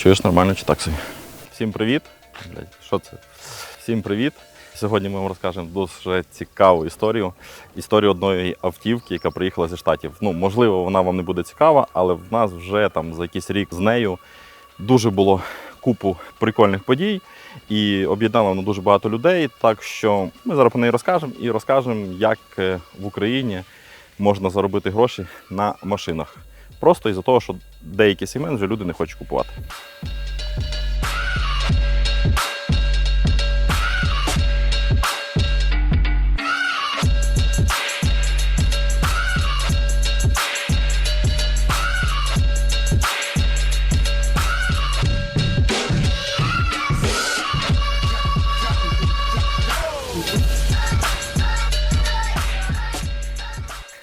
Чуєш нормально чи так собі? Всім привіт. Що це? Всім привіт. Сьогодні ми вам розкажемо дуже цікаву історію. Історію одної автівки, яка приїхала зі штатів. Ну, можливо, вона вам не буде цікава, але в нас вже там за якийсь рік з нею дуже було купу прикольних подій і об'єднало воно дуже багато людей. Так що ми зараз про неї розкажемо і розкажемо, як е, в Україні можна заробити гроші на машинах. Просто із-за того, що деякий сегмент вже люди не хочуть купувати.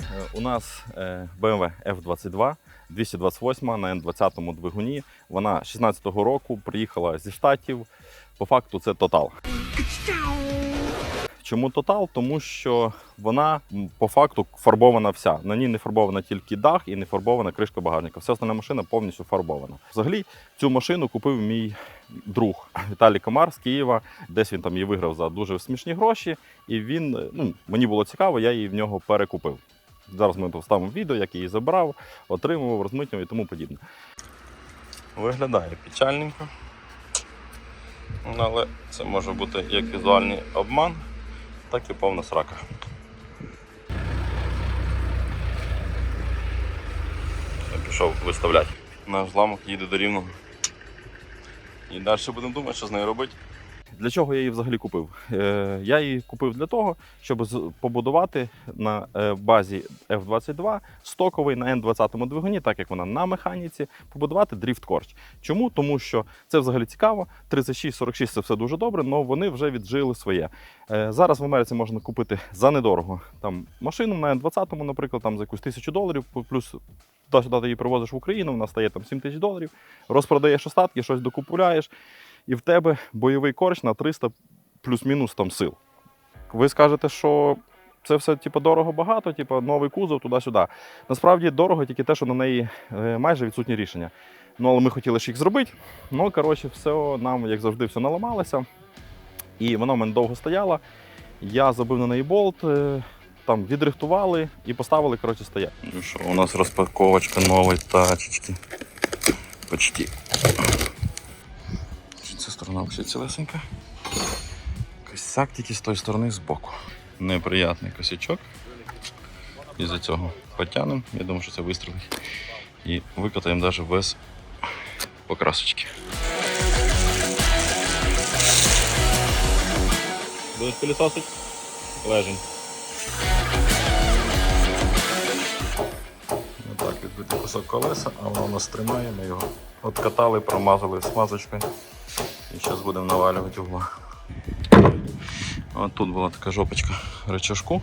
Е, У нас е, BMW F22 228 на N20 двигуні. Вона 16-го року приїхала зі штатів. По факту це Total. Чому Total? Тому що вона по факту фарбована вся. На ній не фарбована тільки дах і не фарбована кришка багажника. Вся остальна машина повністю фарбована. Взагалі, цю машину купив мій друг Віталій Комар з Києва. Десь він там її виграв за дуже смішні гроші. І він, ну, мені було цікаво, я її в нього перекупив. Зараз ми вставимо відео, як її забрав, отримував, розмитнював і тому подібне. Виглядає печальненько. Але це може бути як візуальний обман, так і повна срака. Я пішов виставляти. Наш зламок їде до рівного. І далі будемо думати, що з нею робити. Для чого я її взагалі купив? Е, я її купив для того, щоб побудувати на е, базі F22 стоковий на N20 двигуні, так як вона на механіці, побудувати дріфт корч. Чому? Тому що це взагалі цікаво. 36-46 це все дуже добре, але вони вже віджили своє. Е, зараз в Америці можна купити за недорого там машину на N20, наприклад, там за якусь тисячу доларів, плюс ти її привозиш в Україну, вона стає там 7 тисяч доларів, розпродаєш остатки, щось докупуляєш, і в тебе бойовий корч на 300 плюс-мінус там сил. Ви скажете, що це все типу, дорого багато, типу, новий кузов туди-сюди. Насправді дорого тільки те, що на неї е, майже відсутні рішення. Ну, але ми хотіли ж їх зробити. Ну, коротше, все нам, як завжди, все наламалося. І вона в мене довго стояла. Я забив на неї болт, е, там відрихтували і поставили, коротше, стояти. Ну що, у нас розпаковочка нової тачечки. Почти. Ця сторона взагалі цілесенька. Косяк тільки з тої сторони збоку. Неприятний косячок. Із-за цього потягнемо. Я думаю, що це вистрілить. І викатаємо навіть без покрасочки. Будеш пилісосить? Лежень. Отак відбитий кусок колеса, а воно нас тримає, ми його откатали, промазали смазочкою. І зараз будемо навалювати угла. От тут була така жопочка речашку.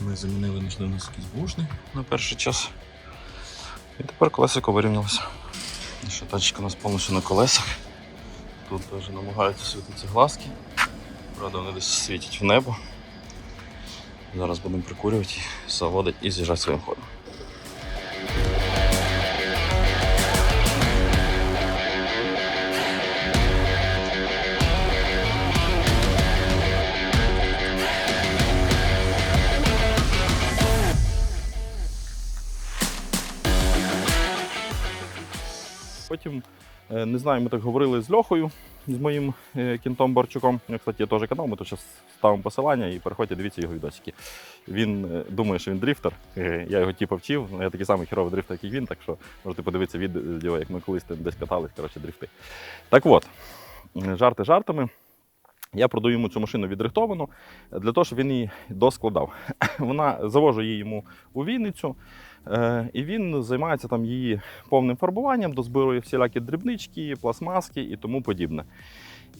Ми замінили знайшли у нас якийсь бушний на перший час. І тепер колесико вирівнялося. І тачка у нас повністю на колесах. Тут теж намагаються світитися глазки. Правда, вони десь світять в небо. Зараз будемо прикурювати, заводити і з'їжджати своїм ходом. Потім, е, не знаю, ми так говорили з Льохою, з моїм е, кінтом Борчуком. У нього, кстати, є теж канал, ми тут зараз ставимо посилання і переходьте, дивіться його відосики. Він е, думає, що він дрифтер. Е, Я його типу вчив, ну, я такий самий херовий дрифтер, як і він, так що можете подивитися відео, як ми колись десь катались, коротше, дрифти. Так от, е, жарти жартами. Я продаю йому цю машину відрихтовану для того, щоб він її доскладав. Вона завожу її йому у Вінницю, е, і він займається там її повним фарбуванням, дозбирує всілякі дрібнички, пластмаски і тому подібне.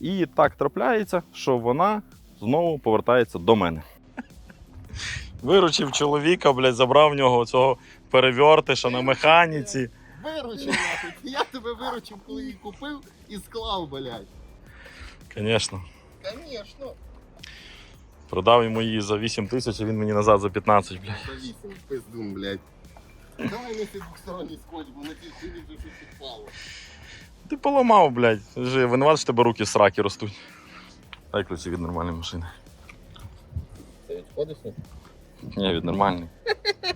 І так трапляється, що вона знову повертається до мене. Виручив чоловіка, блядь, забрав в нього цього перевертиша на механіці. Виручив нахуй. Я тебе виручив, коли її купив і склав, блядь. Звісно. Конечно. Продав йому її за 8 тисяч, а він мені назад за 15, блядь. За вісім пиздун, блядь. Давай неси двосторонній скотч, бо на тій хуйні вже щось відпало. Ти поламав, блядь. Вже винуват, що тебе руки сраки ростуть. Дай ключі від нормальної машини. Ти відходиш? Ні, від нормальної.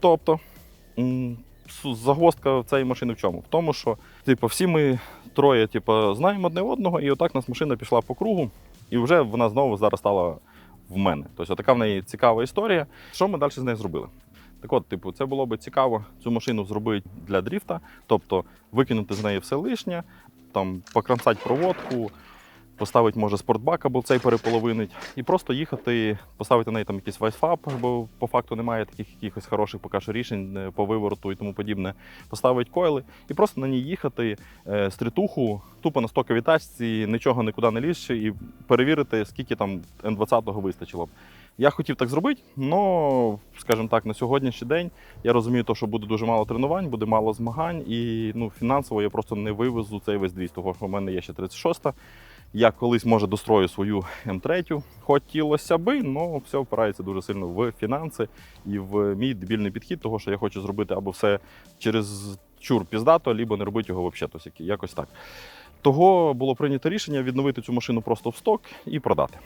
Тобто, загвоздка цієї машини в чому? В тому, що типу, всі ми троє типу, знаємо одне одного, і отак нас машина пішла по кругу, і вже вона знову зараз стала в мене. Тобто, така в неї цікава історія. Що ми далі з нею зробили? Так от, типу, це було би цікаво цю машину зробити для дріфта, тобто викинути з неї все лишнє, там покрамсати проводку, поставити, може, спортбак або цей переполовинить, і просто їхати, поставити на неї там якийсь вайсфаб, бо по факту немає таких якихось хороших поки що рішень е, по вивороту і тому подібне. Поставити койли і просто на ній їхати е, стрітуху, тупо на стоковій тачці, нічого нікуди не лізши, і перевірити, скільки там Н20 вистачило б. Я хотів так зробити, але, скажімо так, на сьогоднішній день я розумію, то, що буде дуже мало тренувань, буде мало змагань, і ну, фінансово я просто не вивезу цей весь 200, тому що в мене є ще 36-та. Я колись може дострою свою М3, хотілося би, але все впирається дуже сильно в фінанси і в мій дебільний підхід, того що я хочу зробити або все через чур піздато, або не робити його взагалі, тобто якось так. Того було прийнято рішення відновити цю машину просто в сток і продати.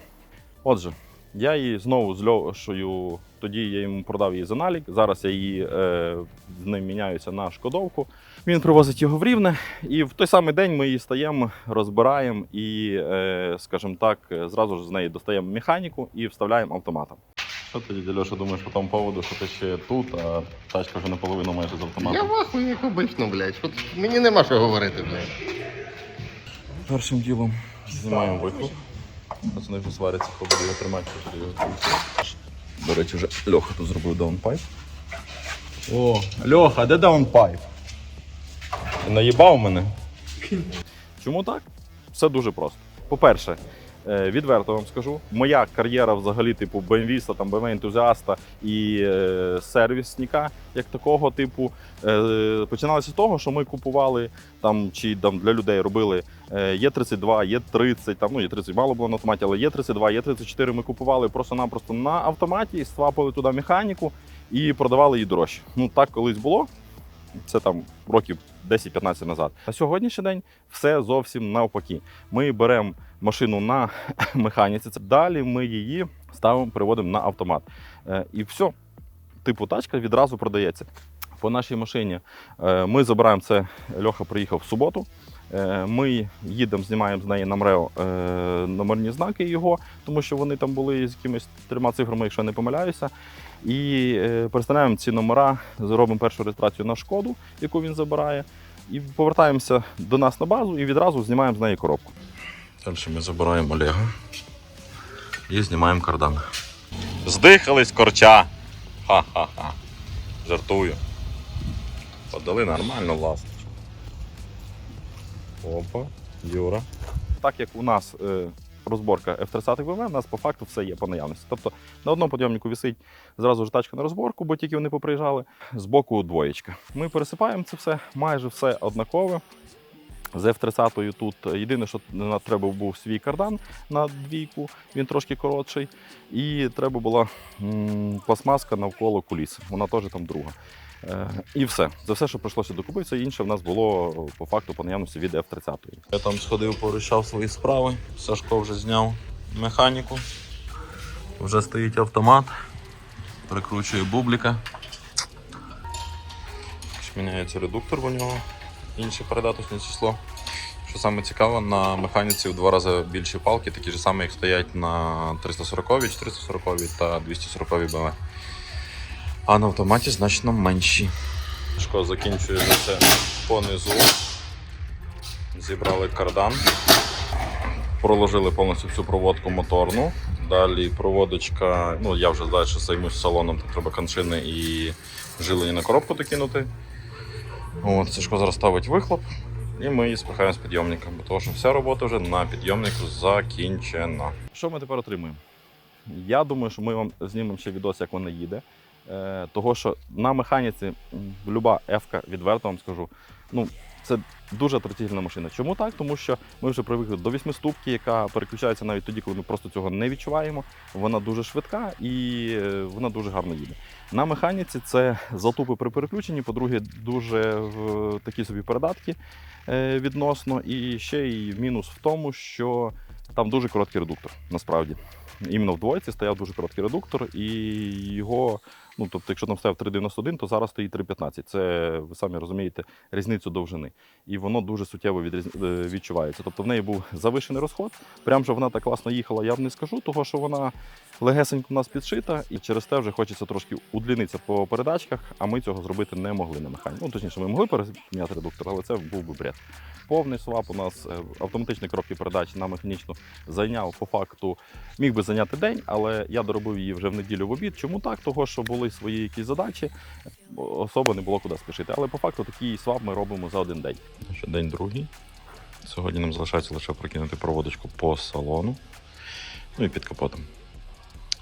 Отже, я її знову з Льошою, тоді я йому продав її за налік. Зараз я її е, з ним міняюся на шкодовку. Він привозить його в рівне, і в той самий день ми її стаємо, розбираємо і, е, скажімо так, зразу ж з неї достаємо механіку і вставляємо автоматом. Що ти, дядя Льоша, думаєш по тому поводу, що ти ще тут, а тачка вже наполовину майже з Я автоматом? в ахуї, як обично, блядь. Тут- Мені нема що говорити, блядь. Першим ділом знімаємо вихлоп. Пацани вже сваряться, хто буде його тримати, хто буде його крутити. До речі, вже Льоха тут зробив даунпайп. О, Льоха, де даунпайп? Наїбав мене. Чому так? Все дуже просто. По-перше, відверто вам скажу, моя кар'єра взагалі, типу, BMW, там, BMW ентузіаста і е, сервісника, як такого типу, е, починалося з того, що ми купували там, чи там для людей робили е, Є32, Є30, там, ну, Є30 мало було на автоматі, але Є32, Є34 ми купували просто-напросто на автоматі, ствапали туди механіку і продавали її дорожче. Ну, так колись було. Це там років 10-15 назад. На сьогоднішній день все зовсім навпаки. Ми беремо машину на механіці, далі ми її ставимо, переводимо на автомат. Е, і все, типу, тачка відразу продається. По нашій машині е, ми забираємо це. Льоха приїхав в суботу. Е, Ми їдемо, знімаємо з неї на МРЕО номерні знаки його, тому що вони там були з якимись трьома цифрами, якщо я не помиляюся. І переставляємо ці номера, зробимо першу реєстрацію на шкоду, яку він забирає, і повертаємося до нас на базу і відразу знімаємо з неї коробку. Далі ми забираємо Олега і знімаємо кардан. Здихались корча. Ха-ха-ха. Жартую. Подали нормально ласточку. Опа, Юра. Так як у нас е, розборка F30 ВМ, у нас по факту все є по наявності. Тобто на одному підйомнику висить зразу ж тачка на розборку, бо тільки вони поприїжджали. Збоку двоєчка. Ми пересипаємо це все, майже все однакове. З F30 тут єдине, що треба був свій кардан на двійку, він трошки коротший. І треба була пластмаска навколо куліс. Вона теж там друга. Е, і все. Це все, що прийшлося докупити. Інше в нас було по факту по наявності від F30. Я там сходив, порішав свої справи. Сашко вже зняв механіку. Вже стоїть автомат. Прикручує бубліка. Міняється редуктор у нього. Інше передаточне число. Що саме цікаво, на механіці в два рази більші палки, такі ж самі, як стоять на 340, 440 та 240 БМ. А на автоматі значно менші. Шко закінчує це понизу. Зібрали кардан. Проложили повністю всю проводку моторну. Далі проводочка, ну я вже далі займусь салоном, тут треба коншини і жилені на коробку докинути. От, Сашко зараз ставить вихлоп, і ми її спихаємо з підйомником, бо тому що вся робота вже на підйомнику закінчена. Що ми тепер отримуємо? Я думаю, що ми вам знімемо ще відос, як вона їде. Е, того, що на механіці люба F, відверто вам скажу, ну, це дуже атрактивна машина. Чому так? Тому що ми вже привикли до восьмиступки, яка переключається навіть тоді, коли ми просто цього не відчуваємо. Вона дуже швидка і е, вона дуже гарно їде. На механіці це затупи при переключенні. По-друге, дуже е, такі собі передатки е, відносно. І ще й мінус в тому, що там дуже короткий редуктор, насправді. Іменно в двойці стояв дуже короткий редуктор, і його, ну тобто, якщо там стояв 3,91, то зараз стоїть 3,15. Це ви самі розумієте різницю довжини. І воно дуже суттєво відріз... е, відчувається. Тобто в неї був завишений розход. Прям що вона так класно їхала, я б не скажу, того що вона легесенько у нас підшита, і через те вже хочеться трошки удлінитися по передачках, а ми цього зробити не могли на механіці. Ну, точніше, ми могли переміняти редуктор, але це був би бред. Повний свап у нас е, автоматичні коробки передач на механічну зайняв по факту, міг би зайняти день, але я доробив її вже в неділю в обід. Чому так? Того, що були свої якісь задачі, особо не було куди спішити. Але по факту такий свап ми робимо за один день. Ще день другий. Сьогодні нам залишається лише прокинути проводочку по салону. Ну і під капотом.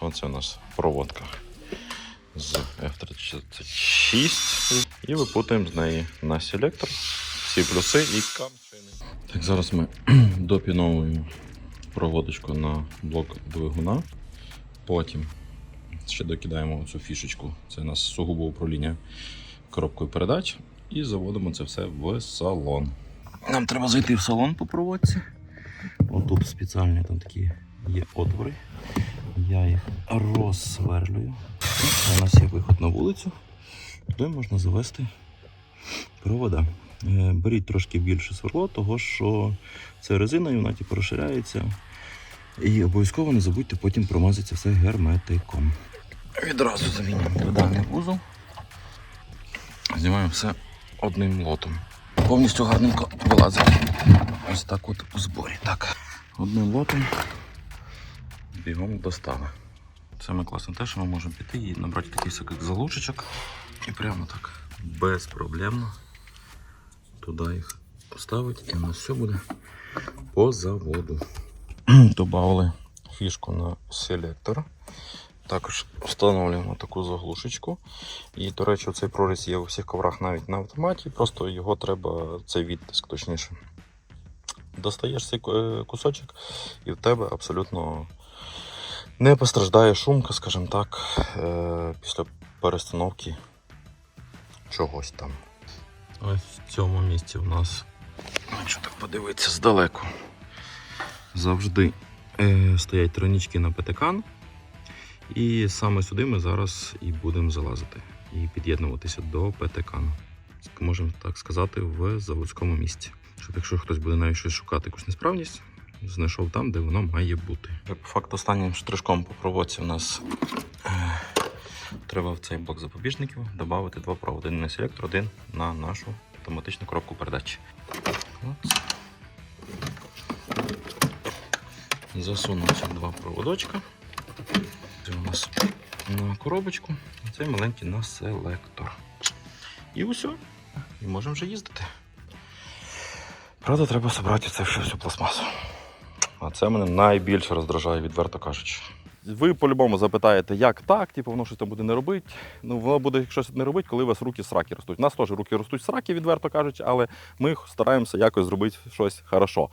Оце у нас проводка з F36. І випутуємо з неї на селектор всі плюси і камшини. Так, зараз ми допіновуємо проводочку на блок двигуна. Потім ще докидаємо цю фішечку. Це у нас сугубо управління коробкою передач. І заводимо це все в салон. Нам треба зайти в салон по проводці. Отут спеціальні там такі є отвори. Я їх розсверлюю. У нас є виход на вулицю, туди можна завести провода. Е, Беріть трошки більше сверло, того що це резина, і вона типу, розширяється. І обов'язково не забудьте потім промазати все герметиком. Відразу замінюємо додальний вузол. Знімаємо все одним лотом. Повністю гарненько вилазить. Ось так от у зборі. Так. Одним лотом бігом достали. Саме класне те, що ми можемо піти і набрати такий як залучечок. І прямо так безпроблемно туди їх поставити, і у нас все буде по заводу. Добавили фішку на селектор. Також встановлюємо таку заглушечку. І, до речі, цей проріз є у всіх коврах навіть на автоматі, просто його треба, цей відтиск точніше. Достаєш цей е, кусочок, і в тебе абсолютно не постраждає шумка, скажімо так, е, після перестановки чогось там. Ось в цьому місці в нас, якщо так подивитися здалеку, завжди е, стоять тройнички на петекан. І саме сюди ми зараз і будемо залазити і під'єднуватися до ПТК. Можемо так сказати, в заводському місці. Щоб якщо хтось буде навіть щось шукати, якусь несправність, знайшов там, де воно має бути. По факту останнім штришком по проводці у нас е, треба в цей блок запобіжників додати два проводи. Один на селектор, один на нашу автоматичну коробку передач. От. Засунув ці два проводочка. Це у нас на коробочку, а цей маленький на селектор. І усе. І можемо вже їздити. Правда, треба зібрати це всю пластмасу. А це мене найбільше роздражає, відверто кажучи. Ви по-любому запитаєте, як так, типу, воно щось там буде не робити. Ну, воно буде щось не робити, коли у вас руки сраки ростуть. У нас теж руки ростуть сраки, відверто кажучи, але ми стараємося якось зробити щось хорошо.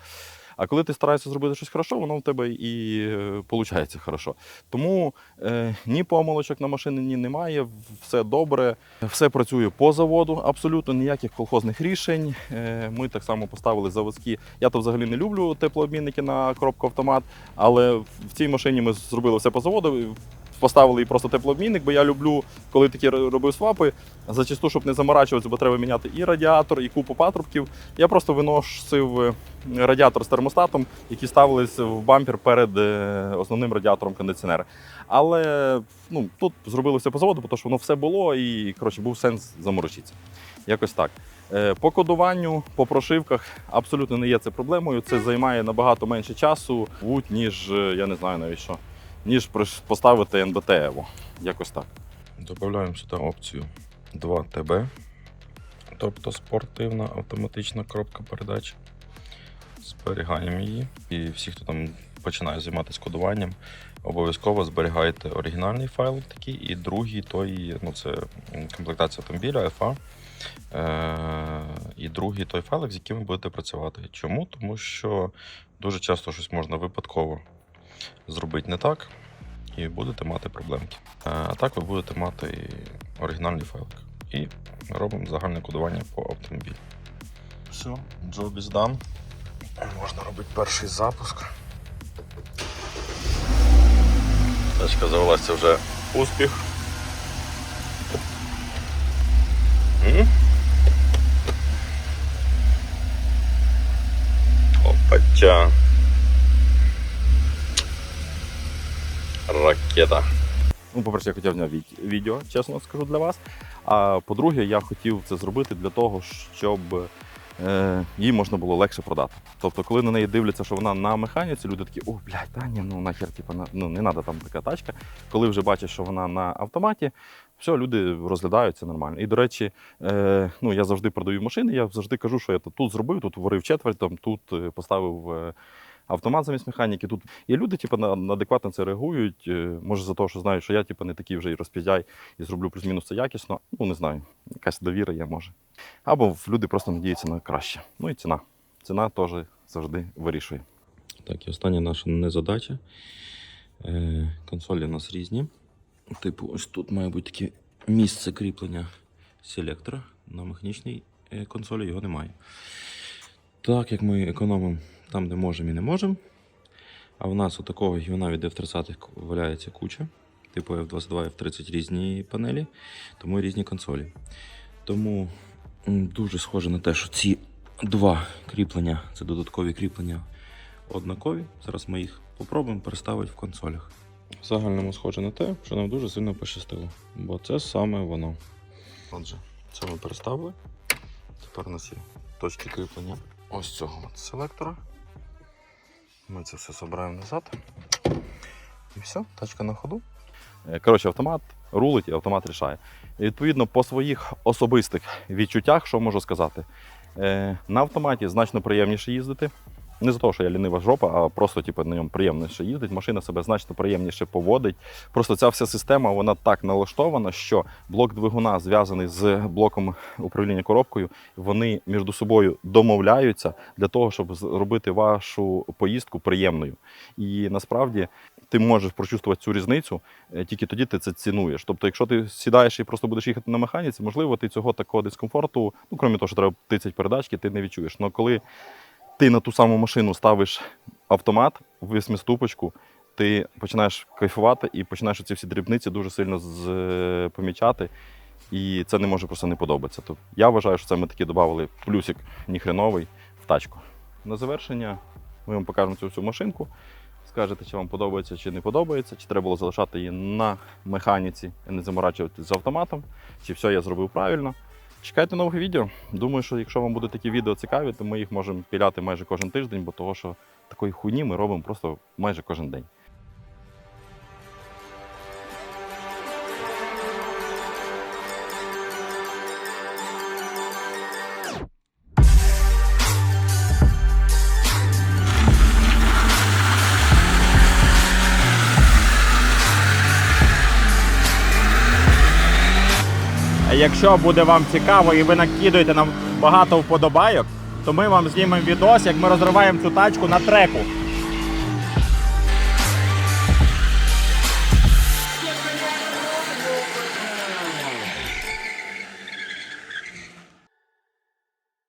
А коли ти стараєшся зробити щось хорошо, воно в тебе і виходить хорошо. Тому е, ні помилочок на машині немає, все добре, все працює по заводу, абсолютно ніяких колхозних рішень. Е, ми так само поставили заводські. Я то взагалі не люблю теплообмінники на коробку автомат, але в цій машині ми зробили все по заводу. Поставили і просто теплообмінник, бо я люблю, коли такі робив свапи, зачасту, щоб не заморачуватися, бо треба міняти і радіатор, і купу патрубків. Я просто виносив е, радіатор з термостатом, які ставились в бампер перед е, основним радіатором кондиціонера. Але ну, тут зробили все по заводу, тому що воно все було і коротше, був сенс заморочитися. Якось так. Е, По кодуванню, по прошивках абсолютно не є це проблемою. Це займає набагато менше часу, ніж я не знаю навіть що, ніж поставити НБТ Evo. Якось так. Додаємо сюди опцію 2TB, тобто спортивна автоматична коробка передач. Зберігаємо її. І всі, хто там починає займатися кодуванням, обов'язково зберігайте оригінальний файлик такий, і другий той, ну це комплектація автомобіля FA. Е, і другий той файлик, з яким ви будете працювати. Чому? Тому що дуже часто щось можна випадково зробити не так, і будете мати проблемки. Е, А так ви будете мати оригінальний файлик. І робимо загальне кодування по автомобілю. Все, job is done. Можна робити перший запуск. Тачка завелась, це вже успіх. М? Опача. Ракета. Ну, по-перше, я хотів зняти відео, чесно скажу для вас. А по-друге, я хотів це зробити для того, щоб е, її можна було легше продати. Тобто, коли на неї дивляться, що вона на механіці, люди такі, о, блядь, та ні, ну нахер, типу, на, ну не треба там така тачка. Коли вже бачать, що вона на автоматі, все, люди розглядаються нормально. І до речі, е, ну я завжди продаю машини, я завжди кажу, що я тут зробив, тут варив четверть, там, тут е, поставив. е, Автомат замість механіки тут. І люди, типу, на, адекватно це реагують. е, Може, за те, що знають, що я типу, не такий вже і розпіздяй і зроблю плюс-мінус це якісно. Ну, не знаю, якась довіра є, може. Або люди просто надіються на краще. Ну і ціна. Ціна теж завжди вирішує. Так, і остання наша незадача. Е, консолі у нас різні. Типу, ось тут має бути таке місце кріплення селектора. На механічній е, консолі його немає. Так як ми економимо там, де можемо і не можемо. А в нас у такого гівна від F30 валяється куча. Типу F22, F30 різні панелі, тому і різні консолі. Тому дуже схоже на те, що ці два кріплення це додаткові кріплення однакові. Зараз ми їх попробуємо переставити в консолях. В загальному схоже на те, що нам дуже сильно пощастило, бо це саме воно. Отже, це ми переставили. Тепер у нас є точки кріплення ось цього селектора. Ми це все збираємо назад. І все, тачка на ходу. Е, Коротше, автомат рулить і автомат рішає. І, відповідно, по своїх особистих відчуттях, що можу сказати, Е, на автоматі значно приємніше їздити. Не за те, що я лінива жопа, а просто типу, на ньому приємніше їздить. Машина себе значно приємніше поводить. Просто ця вся система вона так налаштована, що блок двигуна зв'язаний з блоком управління коробкою. Вони між собою домовляються для того, щоб зробити вашу поїздку приємною. І насправді ти можеш прочувствувати цю різницю е, тільки тоді ти це цінуєш. Тобто, якщо ти сідаєш і просто будеш їхати на механіці, можливо, ти цього такого дискомфорту, ну крім того, що треба тицять передачки, ти не відчуєш. Але коли ти на ту саму машину ставиш автомат, восьмиступочку, ти починаєш кайфувати і починаєш ці всі дрібниці дуже сильно з- помічати. І це не може просто не подобатися. Тобто я вважаю, що це ми таки додали плюсик ніхреновий в тачку. На завершення ми вам покажемо цю всю машинку. Скажете, чи вам подобається, чи не подобається, чи треба було залишати її на механіці і не заморачувати з автоматом, чи все я зробив правильно. Чекайте нових відео. Думаю, що якщо вам будуть такі відео цікаві, то ми їх можемо піляти майже кожен тиждень, бо того, що такої хуйні ми робимо просто майже кожен день. Якщо буде вам цікаво і ви накидуєте нам багато вподобайок, то ми вам знімемо відос, як ми розриваємо цю тачку на треку.